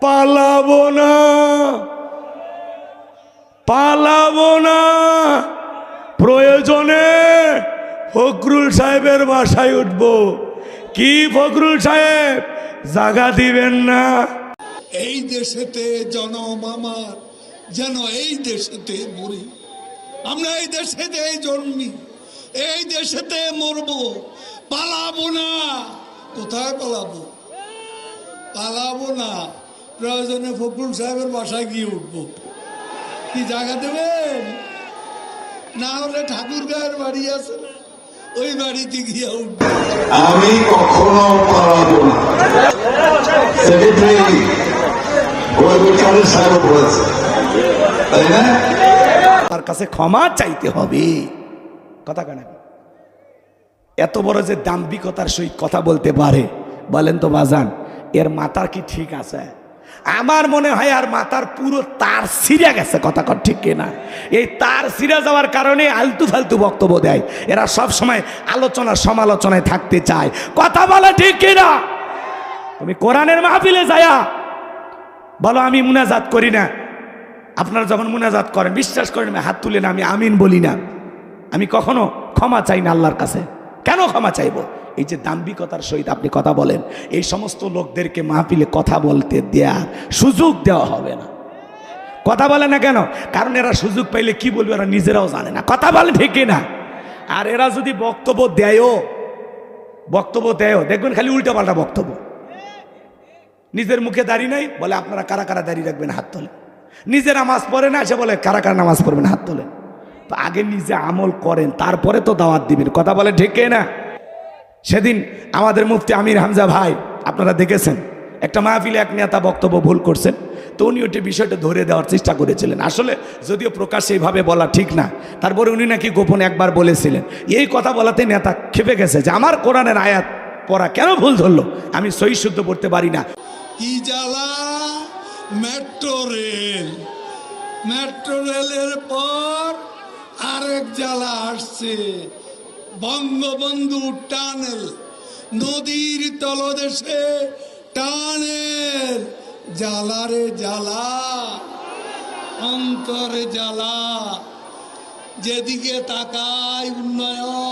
পালাবো না। পালাবো না। প্রয়োজনে ফখরুল সাহেবের বাসায় উঠবো। কি ফখরুল সাহেব? জাগা দিবেন না। এই দেশেতে জনম আমার, যেন এই দেশেতে মরি। আমরা এই দেশেতে জন্মি, এই দেশেতে মরবো। পালাবো না। কোথায় পালাবো? পালাবো না। প্রয়োজনে ফখরুল সাহেবের বাসায় গিয়ে উঠবো। কি জায়গা দেবেন? না হলে ঠাকুর গায়ের বাড়ি আছে ওই বাড়িতে গিয়ে উঠবো। আমি কখনো পালাবো না। সেক্রেটারি ওই সাহেব বলেছে। তাই না? তার কাছে ক্ষমা চাইতে হবে। কথা কেন? এত বড় যে দাম্ভিকতার সহিত কথা বলতে পারে বলেন তো বাজান এর মাথার কি ঠিক আছে? আমার মনে হয় আর মাথার পুরো তার ছিঁড়ে গেছে, কথা কর ঠিক কিনা। এই তার ছিঁড়ে যাওয়ার কারণে আলতু ফালতু বক্তব্য দেয়। এরা সব সময় আলোচনা সমালোচনায় থাকতে চায়। কথা বলা ঠিক কিনা? তুমি কোরআনের মাহফিলে যায়া বলো, আমি মুনাজাত করি না। আপনারা যখন মুনাজাত করেন, বিশ্বাস করেন হাত তুলে না, আমি আমিন বলি না। আমি কখনো ক্ষমা চাই না আল্লাহর কাছে। কেন ক্ষমা চাইব? এই যে দাম্ভিকতার সহিত আপনি কথা বলেন, এই সমস্ত লোকদেরকে মাহফিলে কথা বলতে দেয়া সুযোগ দেওয়া হবে না। কথা বলে না কেন? কারণ এরা সুযোগ পাইলে কি বলবে এরা নিজেরাও জানে না। কথা বলে ঠিকই না আর এরা যদি বক্তব্য দেয়ও বক্তব্য দেয়ও, দেখবেন খালি উল্টাপাল্টা বক্তব্য। নিজের মুখে দাঁড়িয়ে নাই, বলে আপনারা কারা কারা দাঁড়িয়ে রাখবেন হাত তোলে। নিজে নামাজ পড়ে না সে বলে কারা কারা নামাজ পড়বেন হাত তোলে। তো আগে নিজে আমল করেন, তারপরে তো দাওয়াত দিবেন। কথা বলে ঠিক না সেদিন আমাদের মুফতি আমির হামজা ভাই, আপনারা দেখেছেন, একটা মাহফিলে এক নেতা বক্তব্য ভুল করছেন, তো উনি ওটি বিষয়টা ধরে দেওয়ার চেষ্টা করেছিলেন। আসলে যদিও প্রকাশ্যে এইভাবে বলা ঠিক না, তারপরে উনি নাকি গোপনে একবার বলেছিলেন, এই কথা বলাতে নেতা খেপে গেছে যে আমার কোরআনের আয়াত পড়া কেন ভুল ধরলো? আমি সহি শুদ্ধ পড়তে পারি না। মেট্রো রেল, মেট্রো রেলের পর আরেক জ্বালা আসছে। বঙ্গবন্ধু টানেল নদীর তলদেশে টানেল জ্বালারে জ্বালা অন্তরে জ্বালা। যেদিকে তাকায় উন্নয়ন